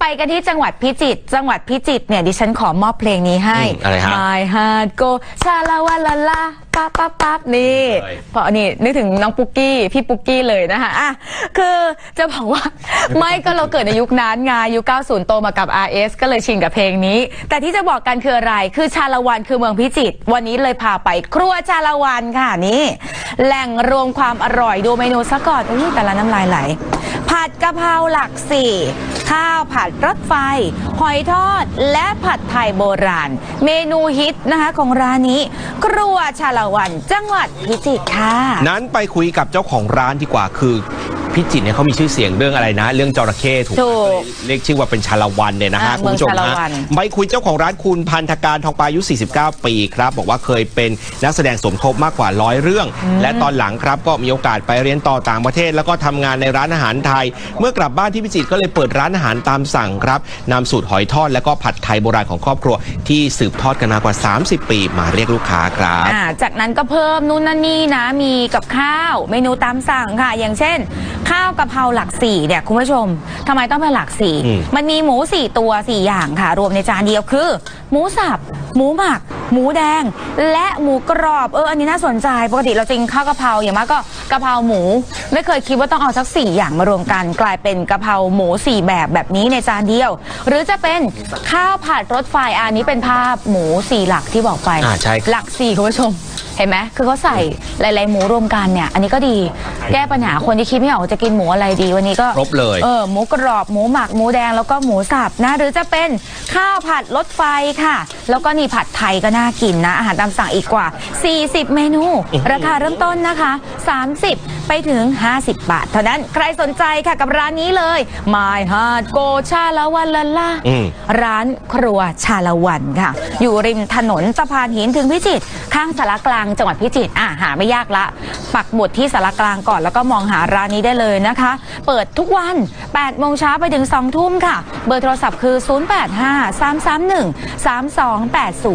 ไปกันที่จังหวัดพิจิตรจังหวัดพิจิตรเนี่ยดิฉันขอมอบเพลงนี้ให้อืมอะไรฮะ My Heart Go ชาลาวาลาลาปั๊บปั๊บปั๊บนี่เลยเพราะนี่นึกถึงน้องปุกกี้ พี่ปุกกี้เลยนะคะอะคือจะบอกว่า ไม่ก็เราเกิดในยุคนั้นไงยุค 90 โตมากับ RS ก็เลยชินกับเพลงนี้ แต่ที่จะบอกกันคืออะไร คือชาละวันคือเมืองพิจิตรวันนี้เลยพาไปครัวชาละวันค่ะนี่ แหล่งรวมความอร่อยดูเมนูซะก่อนอุ้ยแต่ละน้ำลายไหล ผัดกะเพราหลักสี่ ข้าวผัดรถไฟ หอยทอด และผัดไทยโบราณ เมนูฮิตนะคะของร้านนี้ ครัวชาละวันจังหวัดพิจิตรค่ะ นั้นไปคุยกับเจ้าของร้านดีกว่าคือ พิจิตรเนี่ยเขามีชื่อเสียงเรื่องอะไรนะ เรื่องจระเข้ถูกไหมถูกเรียกชื่อว่าเป็นชาละวันเนี่ยนะฮะอ่าคุณผู้ชมเมืองชาละวัฮะนไปคุยเจ้าของร้านคุณพันธการทองปลาอายุ 49 ปีครับ บอกว่าเคยเป็นนักแสดงสมทบมากกว่าร้อยเรื่อง และตอนหลังครับก็มีโอกาสไปเรียนต่อต่างประเทศ แล้วก็ทำงานในร้านอาหารไทย เมื่อกลับบ้านที่พิจิตรก็เลยเปิดร้านอาหารตามสั่งครับนำสูตรหอยทอดและก็ผัดไทยโบราณของครอบครัว ที่สืบทอดกันมากว่า 30 ปีมาเรียกลูกค้าครับ อ่าจากนั้นก็เพิ่มนู่นนั่นนี่นะมีกับข้าว เมนูตามสั่งค่ะ อย่างเช่นข้าวกะเพราหลักสี่เนี่ยคุณผู้ชมทำไมต้องเป็นหลักสี่อืม มันมีหมูสี่ตัวสี่อย่างค่ะ รวมในจานเดียวคือ หมูสับ หมูหมัก หมูแดง และหมูกรอบเอออันนี้น่าสนใจปกติเราจะกินข้าวกะเพราอย่างมากก็กะเพราหมู ไม่เคยคิดว่าต้องเอาสักสี่อย่างมารวมกัน กลายเป็นกะเพราหมูสี่แบบแบบนี้ในจานเดียว หรือจะเป็นข้าวผัดรถไฟอันนี้เป็นภาพหมูสี่หลักที่บอกไปอ่าใช่ครับ หลักสี่คุณผู้ชม เห็นไหมคือเขาใส่หลายๆหมูรวมกันเนี่ย อันนี้ก็ดีแก้ปัญหาคนที่คิดไม่ออกว่าจะกินหมูอะไรดี วันนี้ก็ครบเลยเออหมูกรอบหมูหมักหมูแดงแล้วก็หมูสับนะ หรือจะเป็นข้าวผัดรถไฟค่ะ แล้วก็นี่ผัดไทยก็น่ากินนะ อาหารตามสั่งอีกกว่า 40 เมนู ราคาเริ่มต้นนะคะ 30 ไปถึง 50 บาท เท่านั้นใครสนใจค่ะกับร้านนี้เลย My Heart Go ชาละวันละล่าอืม ร้านครัวชาละวันค่ะ อยู่ริมถนนสะพานหินถึงพิจิตรข้างสารกลางจังหวัดพิจิตรอะหาไม่ยากละ ปักหมุดที่สารกลางก่อนแล้วก็มองหาร้านนี้ได้เลยนะคะ เปิดทุกวัน 8 โมงเช้าไปถึง 2 ทุ่มค่ะ เบอร์โทรศัพท์คือ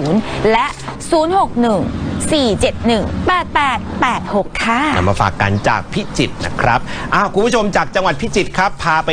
085-331-3280 และ 061 471 8886 ค่ะ นำมาฝากกันจากพิจิตรนะครับอ้าวคุณผู้ชมจากจังหวัดพิจิตรครับพาไป